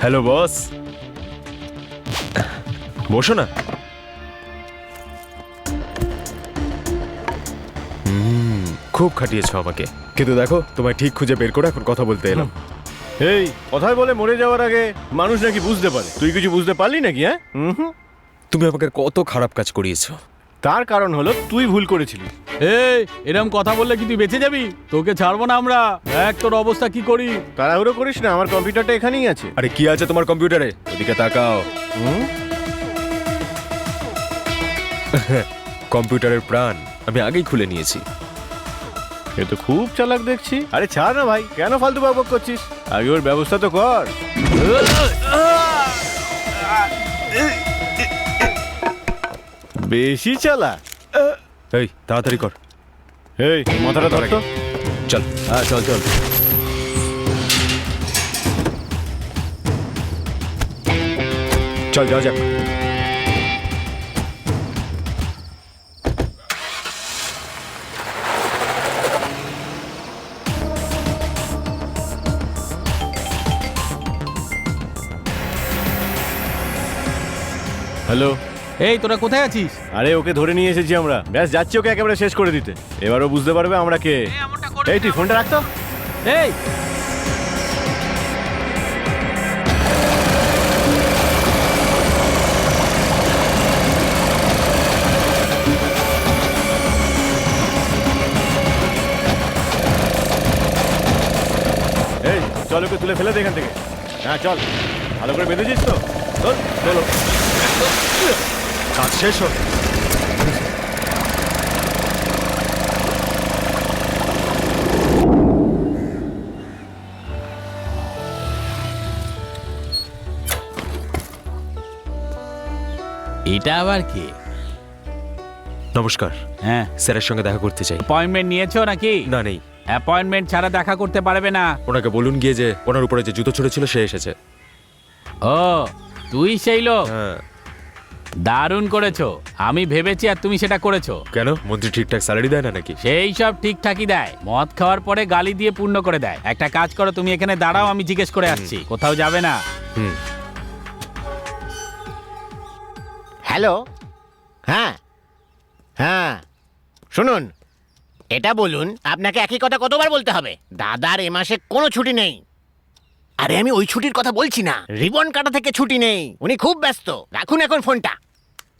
Hello boss. বসো না। হুম, খুব খাটিয়েছো আমাকে। কিন্তু দেখো তোমায় ঠিক খুঁজে বের করে এখন কথা বলতে এলাম। এই কথায় বলে মরে যাওয়ার আগে মানুষ নাকি বুঝতে পারে। তুই কিছু বুঝতে পারলি নাকি হ্যাঁ? হুম হুম। তুমি আমাকে কত খারাপ কাজ করিয়েছো। তার কারণ হলো তুই ভুল করেছিলি। এই এরম কথা বললে কি তুই বেঁচে যাবি? তোকে ছাড়বো না আমরা। এক তোর অবস্থা কি করি। তাড়াহুড়ো করিস না আমার কম্পিউটারটা এখানেই আছে। আরে কি আছে তোমার কম্পিউটারে? ওদিকে তাকাও। হুম? কম্পিউটারের প্রাণ আমি আগেই খুলে নিয়েছি। এ তো খুব চালাক দেখছি। আরে ছাড় না ভাই কেন ফালতু বকবক করছিস? আগে ওর ব্যবস্থা তো কর। বেশি চালা। এই তাড়াতাড়ি কর। এই মাথাটা ধর তো। চল। হ্যাঁ চল চল। চল যাওয়া যাক। হ্যালো এই তোরা কোথায় আছিস? আরে ওকে ধরে নিয়ে এসেছি আমরা। ব্যাস যাচ্ছি ওকে একেবারে শেষ করে দিতে। এবারও বুঝতে পারবে আমরা কে। এই তুই ফোনটা রাখতো এই। এই চল ওকে তুলে ফেলে দে এখান থেকে। হ্যাঁ চল। ভালো করে বেঁধেছিস তো? চল চলো। কাজ শেষ হোক এটা আবার কি? নমস্কার। হ্যাঁ। স্যারের সঙ্গে দেখা করতে চাই। অ্যাপয়েন্টমেন্ট নিয়েছো নাকি? না নেই। অ্যাপয়েন্টমেন্ট ছাড়া দেখা করতে পারবে না। ওনাকে বলুন গিয়ে যে ওনার উপরে যে জুতো ছড়েছিল সে এসেছে। ও তুই সেই লোক? হ্যাঁ। দারুণ করেছ। আমি ভেবেছি আর তুমি সেটা করেছ। কেন? মন্ত্রী ঠিকঠাক স্যালারি দেয় না নাকি? সেই সব ঠিকঠাকই দেয়। মদ খাওয়ার পরে গালি দিয়ে পূর্ণ করে দেয়। একটা কাজ করো তুমি এখানে দাঁড়াও আমি জিজ্ঞেস করে আসছি। কোথাও যাবে না। হুম। হ্যালো? হ্যাঁ। হ্যাঁ। শুনুন এটা বলুন আপনাকে একই কথা কতবার বলতে হবে? দাদার এ মাসে কোনো ছুটি নেই। আরে আমি ওই ছুটির কথা বলছি না। রিবন কাটা থেকে ছুটি নেই। উনি খুব ব্যস্ত। রাখুন এখন ফোনটা।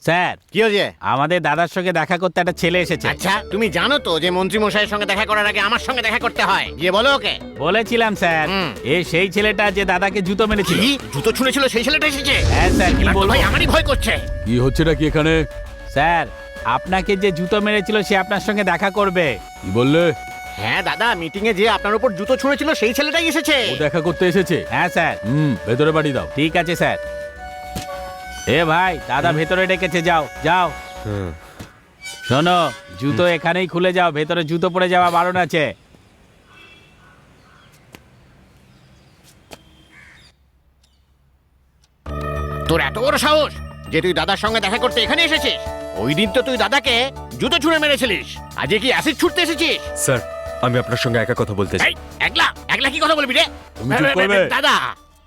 স্যার কি হয়েছে? আমাদের দাদার সঙ্গে দেখা করতে একটা ছেলে এসেছে। আচ্ছা তুমি জানো তো যে মন্ত্রী মশাইয়ের সঙ্গে দেখা করার আগে আমার সঙ্গে দেখা করতে হয়। গিয়ে বলো ওকে। বলেছিলাম স্যার। হুম। এ সেই ছেলেটা যে দাদাকে জুতো মেরেছিল। কি? জুতো ছুঁড়েছিল সেই ছেলেটা এসেছে? হ্যাঁ স্যার কি বলব? ভাই আমারই ভয় করছে। কি হচ্ছে নাকি এখানে? স্যার আপনাকে যে জুতো মেরেছিল সে আপনার সঙ্গে দেখা করবে। কি বললে? হ্যাঁ দাদা মিটিং এ যে আপনার উপর জুতো ছুঁড়েছিল সেই ছেলেটাই এসেছে। ও দেখা করতে এসেছে? হ্যাঁ স্যার। হুম ভেতরে বাড়ি দাও। ঠিক আছে স্যার। এ ভাই দাদা ভেতরে ডেকেছে যাও যাও। হুম। শোনো জুতো এখানেই খুলে যাও ভেতরে জুতো পরে যাওয়া বারণ আছে। তোর এত বড় সাহস যে তুই দাদার সঙ্গে দেখা করতে এখানে এসেছিস? ওই দিন তো তুই দাদাকে জুতো ছুঁড়ে মেরেছিলিস। আজকে কি অ্যাসিড ছুটতে এসেছিস? স্যার আমি আপনার সঙ্গে একা কথা বলতে চাই। এই একলা? একলা কি কথা বলবি রে? তুমি চুপ করবে। দাদা।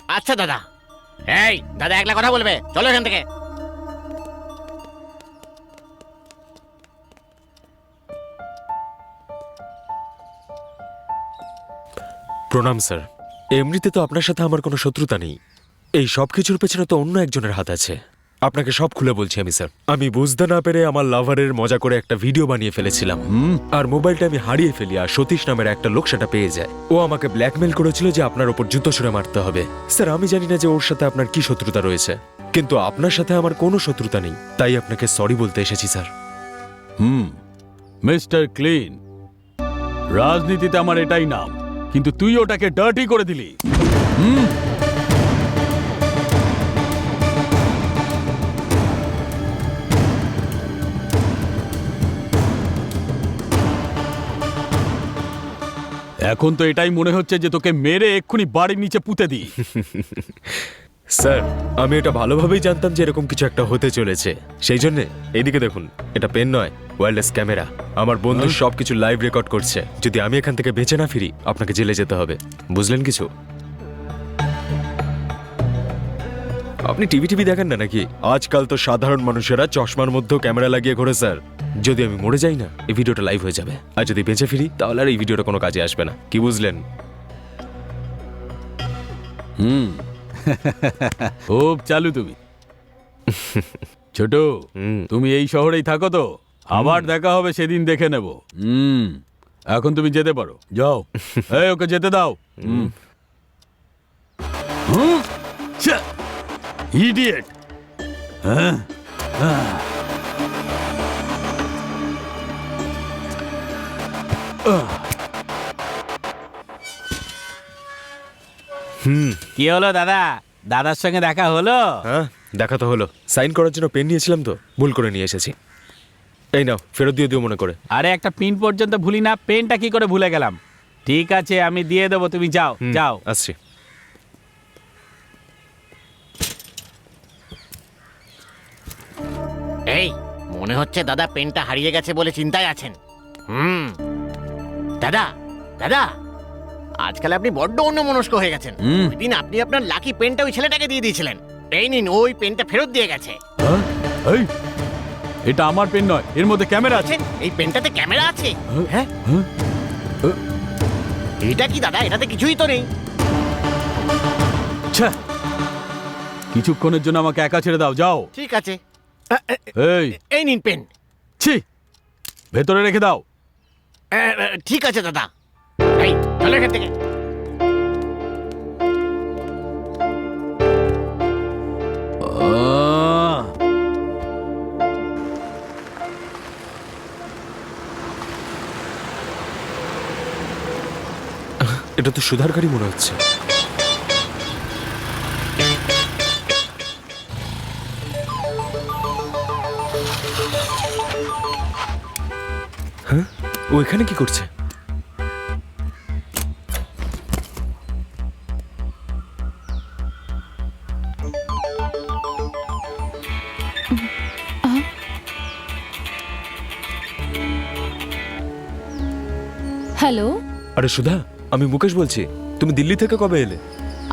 আচ্ছা দাদা। এই দাদা একলা কথা বলবে। চলো এখান থেকে। প্রণাম স্যার। এমনিতে তো আপনার সাথে আমার কোনো শত্রুতা নেই। এই সব কিছুর পেছনে তো অন্য একজনের হাত আছে। আপনাকে সব খুলে বলছি আমি স্যার। আমি বুঝতে না পেরে আমার লাভারের মজা করে একটা ভিডিও বানিয়ে ফেলেছিলাম। আর মোবাইলটা আমি হারিয়ে ফেলি আর সতীশ নামের একটা লোক সেটা পেয়ে যায়। ও আমাকে ব্ল্যাকমেল করেছিল যে আপনার ওপর জুতো ছুঁড়ে মারতে হবে। স্যার আমি জানি না যে ওর সাথে আপনার কি শত্রুতা রয়েছে। কিন্তু আপনার সাথে আমার কোনো শত্রুতা নেই। তাই আপনাকে সরি বলতে এসেছি স্যার। হুম। মিস্টার ক্লিন রাজনীতিতে আমার এটাই নাম। কিন্তু তুই ওটাকে ডার্টি করে দিলি। হুম। এখন তো এটাই মনে হচ্ছে যে তোকে মেরে এক্ষুনি বাড়ির নিচে পুঁতে দিই। স্যার আমি এটা ভালোভাবেই জানতাম যে এরকম কিছু একটা হতে চলেছে। সেই জন্য এইদিকে দেখুন এটা পেন নয় ওয়্যারলেস ক্যামেরা। আমার বন্ধু সব কিছু লাইভ রেকর্ড করছে। যদি আমি এখান থেকে বেঁচে না ফিরি আপনাকে জেলে যেতে হবে। বুঝলেন কিছু? আপনি টিভি টিভি দেখেন না নাকি? আজকাল তো সাধারণ মানুষেরা চশমার মধ্যেও ক্যামেরা লাগিয়ে ঘোরে স্যার। যদি আমি মরে যাই না এই ভিডিওটা লাইভ হয়ে যাবে। আর যদি বেঁচে ফিরি তাহলে আর এই ভিডিওটা কোনো কাজে আসবে না। কি বুঝলেন? হুম। খুব চালু তুমি। ছোট তুমি এই শহরেই থাকো তো। আবার দেখা হবে সেদিন দেখে নেব। হুম। এখন তুমি যেতে পারো। যাও। এই ওকে যেতে দাও। হুম। ইডিয়েট! হ্যাঁ। কি হলো দাদা? দাদার সঙ্গে দেখা হলো? হ্যাঁ দেখা তো হলো। সাইন করার জন্য পেন নিয়েছিলাম তো ভুল করে নিয়ে এসেছি। এই নাও ফেরত দিয়ে দিও মনে করে। আরে একটা পিন পর্যন্ত ভুলি না পেনটা কি করে ভুলে গেলাম? ঠিক আছে আমি দিয়ে দেবো তুমি যাও যাও। আসছি। এই মনে হচ্ছে দাদা পেনটা হারিয়ে গেছে বলে চিন্তায় আছেন। হুম। দাদা দাদা আজকাল আপনি বড্ড অন্যমনস্ক হয়ে গেছেন। হুম। ওই দিন আপনি আপনার লাকি পেনটা ওই ছেলেটাকে দিয়ে দিয়েছিলেন। এই নিন ওই পেনটা ফেরত দিয়ে গেছে। হ্যাঁ? এই এটা আমার পেন নয় এর মধ্যে ক্যামেরা আছে। আছেন? এই পেনটাতে ক্যামেরা আছে। হ্যাঁ হ্যাঁ? এটা কি দাদা? এটাতে কিছুই তো নেই। ছ্যা! কিছুক্ষণের জন্য আমাকে একা ছেড়ে দাও যাও। ঠিক আছে। আ, আ, এই। এই নিন পেন। ছি ভেতরে রেখে দাও। ঠিক আছে দাদা এই চলো এখান থেকে! এটা তো সুধার গাড়ি মনে হচ্ছে এখানে কি করছে? হ্যালো? আরে সুধা আমি মুকেশ বলছি। তুমি দিল্লি থেকে কবে এলে?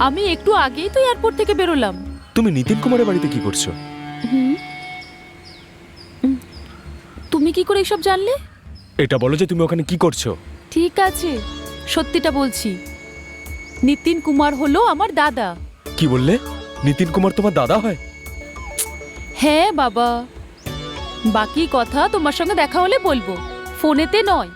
আমি একটু আগেই তো এয়ারপোর্ট থেকে বেরোলাম। তুমি নিতিন কুমারের বাড়িতে কি করছ? তুমি কি করে এসব জানলে? এটা বলো যে তুমি ওখানে কি করছ। ঠিক আছে সত্যিটা বলছি। নিতিন কুমার হলো আমার দাদা। কি বললে? নিতিন কুমার তোমার দাদা হয়? হ্যাঁ বাবা। বাকি কথা তোমার সঙ্গে দেখা হলে বলব। ফোনেতে নয়।